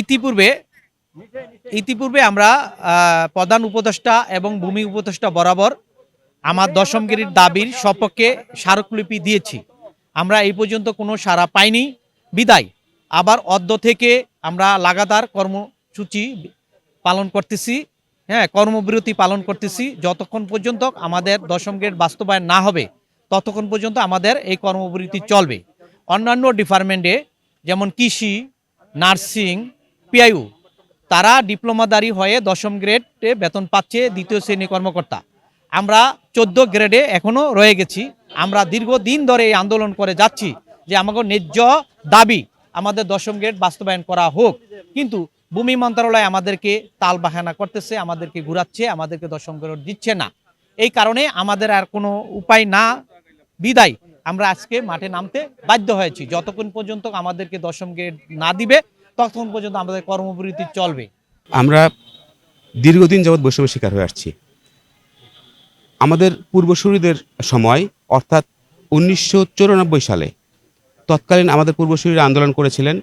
ইতিপূর্বে ইতিপূর্বে আমরা প্রধান উপদেষ্টা এবং ভূমি উপদেষ্টা বরাবর আমার দশমগিরির দাবির সপক্ষে স্মারকলিপি দিয়েছি। আমরা এই পর্যন্ত কোনো সাড়া পাইনি। বিদায়। আবার অদ্য থেকে আমরা লাগাতার কর্মসূচি পালন করতেছি। হ্যাঁ কর্মবিরতি পালন করতেছি। যতক্ষণ পর্যন্ত আমাদের দশম গ্রেড বাস্তবায়ন না হবে, ততক্ষণ পর্যন্ত আমাদের এই কর্মবিরতি চলবে। অন্যান্য ডিপার্টমেন্টে যেমন কৃষি, নার্সিং পিআইউ। তারা ডিপ্লোমাদারি হয়ে দশম গ্রেডে বেতন পাচ্ছে দ্বিতীয় শ্রেণি কর্মকর্তা। আমরা চোদ্দ গ্রেডে এখনও রয়ে গেছি। আমরা দীর্ঘদিন ধরে এই আন্দোলন করে যাচ্ছি যে আমাকে ন্যায্য দাবি আমাদের দশম গ্রেড বাস্তবায়ন করা হোক। কিন্তু ভূমি মন্ত্রণালয় আমাদেরকে তাল বাহানা করতেছে, আমাদেরকে ঘুরাচ্ছে, আমাদেরকে দশম গ্রেড দিচ্ছে না। এই কারণে আমাদের আর কোনো উপায় না। বিদায়, আমরা আজকে মাঠে নামতে বাধ্য হয়েছি। যতক্ষণ পর্যন্ত আমাদেরকে দশম গ্রেড না দিবে ততক্ষণ পর্যন্ত আমাদের কর্মবিরতি চলবে। আমরা দীর্ঘদিন যাবৎ বৈষম্যের শিকার হয়ে আসছি। আমাদের পূর্বসূরিদের সময়, অর্থাৎ উনিশশো সালে তৎকালীন আমাদের পূর্বসূরীরা আন্দোলন করেছিলেন।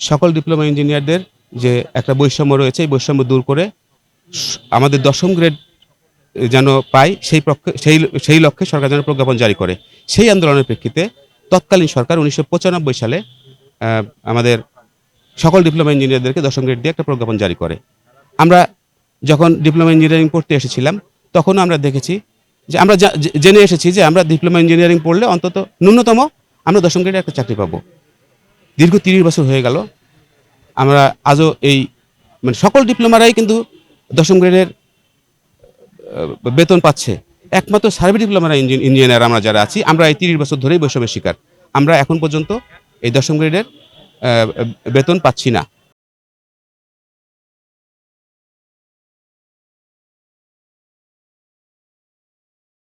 সকল ডিপ্লোমা ইঞ্জিনিয়ারদের যে একটা বৈষম্য রয়েছে, এই বৈষম্য দূর করে আমাদের দশম গ্রেড যেন পাই, সেই পক্ষে, সেই সেই লক্ষ্যে সরকার যেন প্রজ্ঞাপন জারি করে। সেই আন্দোলনের প্রেক্ষিতে তৎকালীন সরকার উনিশশো পঁচানব্বই সালে আমাদের সকল ডিপ্লোমা ইঞ্জিনিয়ারদেরকে দশম গ্রেড দিয়ে একটা প্রজ্ঞাপন জারি করে। আমরা যখন ডিপ্লোমা ইঞ্জিনিয়ারিং পড়তে এসেছিলাম তখনও আমরা দেখেছি যে আমরা জেনে এসেছি যে আমরা ডিপ্লোমা ইঞ্জিনিয়ারিং পড়লে অন্তত ন্যূনতম আমরা দশম গ্রেডে একটা চাকরি পাবো। দীর্ঘ তিরিশ বছর হয়ে গেল। আমরা আজও এই মানে সকল ডিপ্লোমারাই কিন্তু দশম গ্রেডের বেতন পাচ্ছে। একমাত্র সার্ভে ডিপ্লোমারা ইঞ্জিন ইঞ্জিনিয়ার আমরা যারা আছি, আমরা এই তিরিশ বছর ধরেই বৈষম্যের শিকার। আমরা এখন পর্যন্ত এই দশম গ্রেডের বেতন পাচ্ছি না।